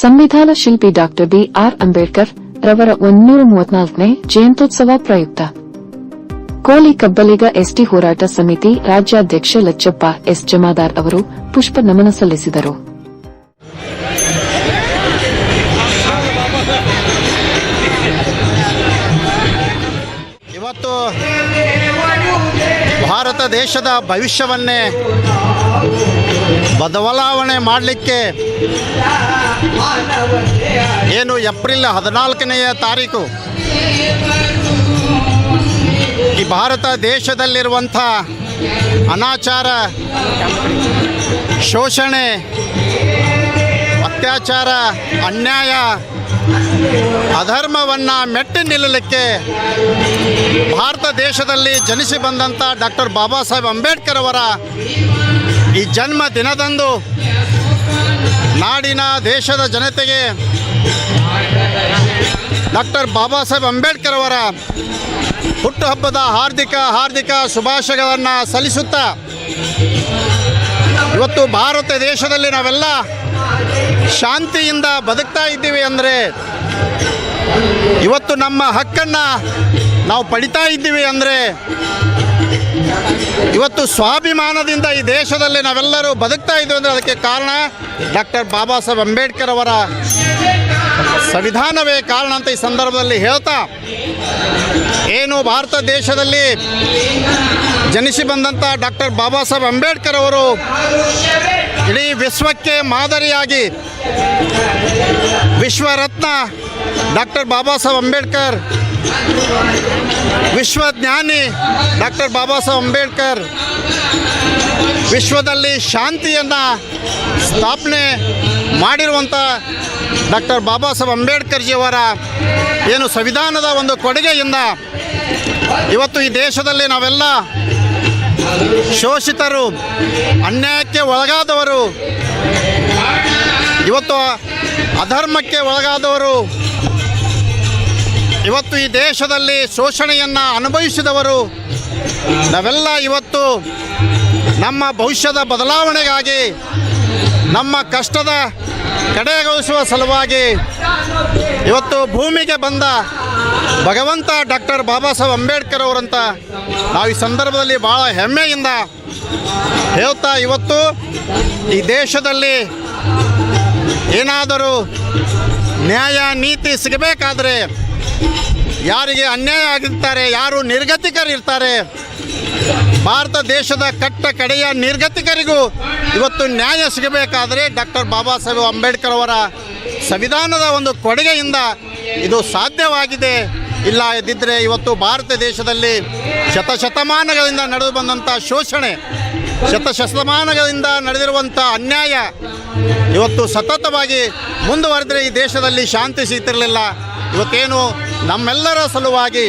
ಸಂವಿಧಾನ ಶಿಲ್ಪಿ doctor B R Ambedkar ರವರ ಒಂದೂರ ಮೂವತ್ನಾಲ್ಕನೇ ಜಯಂತ್ಯೋತ್ಸವ ಪ್ರಯುಕ್ತ. ಕೋಲಿ ಕಬ್ಬಲಿಗ ಎಸ್ಟಿ ಹೋರಾಟ ಸಮಿತಿ ರಾಜ್ಯಾಧ್ಯಕ್ಷ ಲಚ್ಚಪ್ಪ ಎಸ್ ಜಮಾದಾರ್ ಅವರು ಪುಷ್ಪ ನಮನ ಸಲ್ಲಿಸಿದರು. ಭಾರತ ದೇಶದ ಭವಿಷ್ಯವನ್ನೇ ಬದಲಾವಣೆ ಮಾಡಲಿಕ್ಕೆ ಏನು ಏಪ್ರಿಲ್ ಹದಿನಾಲ್ಕನೆಯ ತಾರೀಕು. ಈ ಭಾರತ ದೇಶದಲ್ಲಿರುವಂಥ ಅನಾಚಾರ, ಶೋಷಣೆ, ಅತ್ಯಾಚಾರ, ಅನ್ಯಾಯ ಅಧರ್ಮವನ್ನು ಮೆಟ್ಟಿ ನಿಲ್ಲಲಿಕ್ಕೆ ಭಾರತ ದೇಶದಲ್ಲಿ ಜನಿಸಿ ಬಂದಂಥ ಡಾಕ್ಟರ್ ಬಾಬಾ ಸಾಹೇಬ್ ಅಂಬೇಡ್ಕರ್ ಅವರ ಈ ಜನ್ಮ ದಿನದಂದು ನಾಡಿನ ದೇಶದ ಜನತೆಗೆ ಡಾಕ್ಟರ್ ಬಾಬಾ ಸಾಹೇಬ್ ಅಂಬೇಡ್ಕರ್ ಅವರ ಹುಟ್ಟುಹಬ್ಬದ ಹಾರ್ದಿಕ ಹಾರ್ದಿಕ ಶುಭಾಶಯಗಳನ್ನು ಸಲ್ಲಿಸುತ್ತಾ ಇವತ್ತು ಭಾರತ ದೇಶದಲ್ಲಿ ನಾವೆಲ್ಲ ಶಾಂತಿಯಿಂದ ಬದುಕ್ತಾ ಇದ್ದೀವಿ ಅಂದರೆ ಇವತ್ತು ನಮ್ಮ ಹಕ್ಕನ್ನು ನಾವು ಪಡಿತಾ ಇದ್ದೀವಿ ಅಂದರೆ ಇವತ್ತು ಸ್ವಾಭಿಮಾನದಿಂದ ಈ ದೇಶದಲ್ಲಿ ನಾವೆಲ್ಲರೂ ಬದುಕ್ತಾ ಇದ್ದೀವಿ ಅಂದರೆ ಅದಕ್ಕೆ ಕಾರಣ ಡಾಕ್ಟರ್ ಬಾಬಾ ಸಾಹೇಬ್ ಅಂಬೇಡ್ಕರ್ ಅವರ ಸಂವಿಧಾನವೇ ಕಾರಣ ಅಂತ ಈ ಸಂದರ್ಭದಲ್ಲಿ ಹೇಳ್ತಾ, ಏನು ಭಾರತ ದೇಶದಲ್ಲಿ ಜನಿಸಿ ಬಂದಂಥ ಡಾಕ್ಟರ್ ಬಾಬಾ ಸಾಹೇಬ್ ಅಂಬೇಡ್ಕರ್ ಅವರು ಇಡೀ ವಿಶ್ವಕ್ಕೆ ಮಾದರಿಯಾಗಿ ವಿಶ್ವರತ್ನ, ಡಾಕ್ಟರ್ ಬಾಬಾ ಸಾಹೇಬ್ ಅಂಬೇಡ್ಕರ್. ವಿಶ್ವಜ್ಞಾನಿ ಡಾಕ್ಟರ್ ಬಾಬಾ ಸಾಹೇಬ್ ಅಂಬೇಡ್ಕರ್. ವಿಶ್ವದಲ್ಲಿ ಶಾಂತಿಯನ್ನು ಸ್ಥಾಪನೆ ಮಾಡಿರುವಂಥ ಡಾಕ್ಟರ್ ಬಾಬಾ ಸಾಹೇಬ್ ಅಂಬೇಡ್ಕರ್ಜಿಯವರ ಏನು ಸಂವಿಧಾನದ ಒಂದು ಕೊಡುಗೆಯಿಂದ ಇವತ್ತು ಈ ದೇಶದಲ್ಲಿ ನಾವೆಲ್ಲ ಶೋಷಿತರು, ಅನ್ಯಾಯಕ್ಕೆ ಒಳಗಾದವರು ಇವತ್ತು ಅಧರ್ಮಕ್ಕೆ ಒಳಗಾದವರು, ಇವತ್ತು ಈ ದೇಶದಲ್ಲಿ ಶೋಷಣೆಯನ್ನು ಅನುಭವಿಸಿದವರು, ನಾವೆಲ್ಲ ಇವತ್ತು ನಮ್ಮ ಭವಿಷ್ಯದ ಬದಲಾವಣೆಗಾಗಿ, ನಮ್ಮ ಕಷ್ಟದ ಕಡೆಗೊಳಿಸುವ ಸಲುವಾಗಿ ಇವತ್ತು ಭೂಮಿಗೆ ಬಂದ ಭಗವಂತ ಡಾಕ್ಟರ್ ಬಾಬಾ ಸಾಹೇಬ್ ಅಂಬೇಡ್ಕರ್ ಅವರಂತ ನಾವು ಈ ಸಂದರ್ಭದಲ್ಲಿ ಭಾಳ ಹೆಮ್ಮೆಯಿಂದ ಹೇಳ್ತಾ ಇವತ್ತು ಈ ದೇಶದಲ್ಲಿ ಏನಾದರೂ ನ್ಯಾಯ ನೀತಿ ಸಿಗಬೇಕಾದ್ರೆ ಯಾರಿಗೆ ಅನ್ಯಾಯ ಆಗಿರ್ತಾರೆ, ಯಾರು ನಿರ್ಗತಿಕರಿರ್ತಾರೆ, ಭಾರತ ದೇಶದ ಕಟ್ಟ ಕಡೆಯ ನಿರ್ಗತಿಕರಿಗೂ ಇವತ್ತು ನ್ಯಾಯ ಸಿಗಬೇಕಾದರೆ ಡಾಕ್ಟರ್ ಬಾಬಾ ಸಾಹೇಬ್ ಅಂಬೇಡ್ಕರ್ ಅವರ ಸಂವಿಧಾನದ ಒಂದು ಕೊಡುಗೆಯಿಂದ ಇದು ಸಾಧ್ಯವಾಗಿದೆ. ಇಲ್ಲ ಇದ್ದಿದ್ದರೆ ಇವತ್ತು ಭಾರತ ದೇಶದಲ್ಲಿ ಶತಶತಮಾನಗಳಿಂದ ನಡೆದು ಬಂದಂಥ ಶೋಷಣೆ ಶತಶತಮಾನಗಳಿಂದ ನಡೆದಿರುವಂಥ ಅನ್ಯಾಯ ಇವತ್ತು ಸತತವಾಗಿ ಮುಂದುವರೆದರೆ ಈ ದೇಶದಲ್ಲಿ ಶಾಂತಿ ಸಿಗ್ತಿರಲಿಲ್ಲ. ಇವತ್ತೇನು ನಮ್ಮೆಲ್ಲರ ಸಲುವಾಗಿ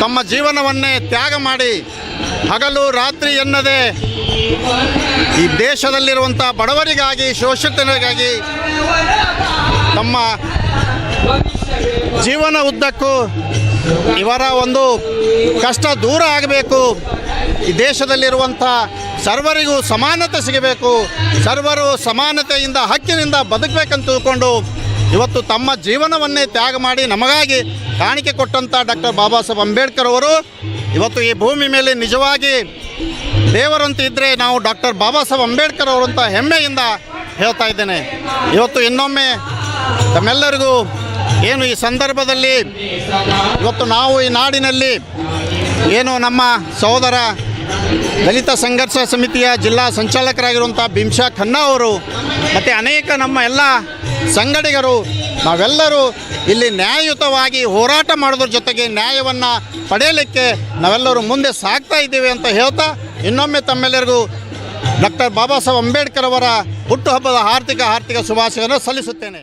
ತಮ್ಮ ಜೀವನವನ್ನೇ ತ್ಯಾಗ ಮಾಡಿ ಹಗಲು ರಾತ್ರಿ ಎನ್ನದೆ ಈ ದೇಶದಲ್ಲಿರುವಂಥ ಬಡವರಿಗಾಗಿ, ಶೋಷಿತರಿಗಾಗಿ ತಮ್ಮ ಜೀವನ ಉದ್ದಕ್ಕೂ ಇವರ ಒಂದು ಕಷ್ಟ ದೂರ ಆಗಬೇಕು. ಈ ದೇಶದಲ್ಲಿರುವಂಥ ಸರ್ವರಿಗೂ ಸಮಾನತೆ ಸಿಗಬೇಕು. ಸರ್ವರು ಸಮಾನತೆಯಿಂದ, ಹಕ್ಕಿನಿಂದ ಬದುಕಬೇಕಂತ ತಿಳ್ಕೊಂಡು ಇವತ್ತು ತಮ್ಮ ಜೀವನವನ್ನೇ ತ್ಯಾಗ ಮಾಡಿ ನಮಗಾಗಿ ಕಾಣಿಕೆ ಕೊಟ್ಟಂಥ ಡಾಕ್ಟರ್ ಬಾಬಾ ಸಾಹೇಬ್ ಅಂಬೇಡ್ಕರ್ ಅವರು ಇವತ್ತು ಈ ಭೂಮಿ ಮೇಲೆ ನಿಜವಾಗಿ ದೇವರಂತ ಇದ್ದರೆ ನಾವು ಡಾಕ್ಟರ್ ಬಾಬಾ ಸಾಹೇಬ್ ಅಂಬೇಡ್ಕರ್ ಅವರಂತ ಹೆಮ್ಮೆಯಿಂದ ಹೇಳ್ತಾ ಇದ್ದೇನೆ. ಇವತ್ತು ಇನ್ನೊಮ್ಮೆ ತಮ್ಮೆಲ್ಲರಿಗೂ ಏನು ಈ ಸಂದರ್ಭದಲ್ಲಿ ಇವತ್ತು ನಾವು ಈ ನಾಡಿನಲ್ಲಿ ಏನು ನಮ್ಮ ಸಹೋದರ ದಲಿತ ಸಂಘರ್ಷ ಸಮಿತಿಯ ಜಿಲ್ಲಾ ಸಂಚಾಲಕರಾಗಿರುವಂಥ ಭೀಮ್ಶಾ ಖನ್ನಾ ಅವರು ಮತ್ತು ಅನೇಕ ನಮ್ಮ ಎಲ್ಲ ಸಂಘಟಿಗರು ನಾವೆಲ್ಲರೂ ಇಲ್ಲಿ ನ್ಯಾಯಯುತವಾಗಿ ಹೋರಾಟ ಮಾಡೋದ್ರ ಜೊತೆಗೆ ನ್ಯಾಯವನ್ನು ಪಡೆಯಲಿಕ್ಕೆ ನಾವೆಲ್ಲರೂ ಮುಂದೆ ಸಾಗ್ತಾ ಇದ್ದೀವಿ ಅಂತ ಹೇಳ್ತಾ ಇನ್ನೊಮ್ಮೆ ತಮ್ಮೆಲ್ಲರಿಗೂ ಡಾಕ್ಟರ್ ಬಾಬಾ ಸಾಹೇಬ್ ಅಂಬೇಡ್ಕರ್ ಅವರ ಹುಟ್ಟುಹಬ್ಬದ ಆರ್ಥಿಕ ಆರ್ಥಿಕ ಶುಭಾಶಯವನ್ನು ಸಲ್ಲಿಸುತ್ತೇನೆ.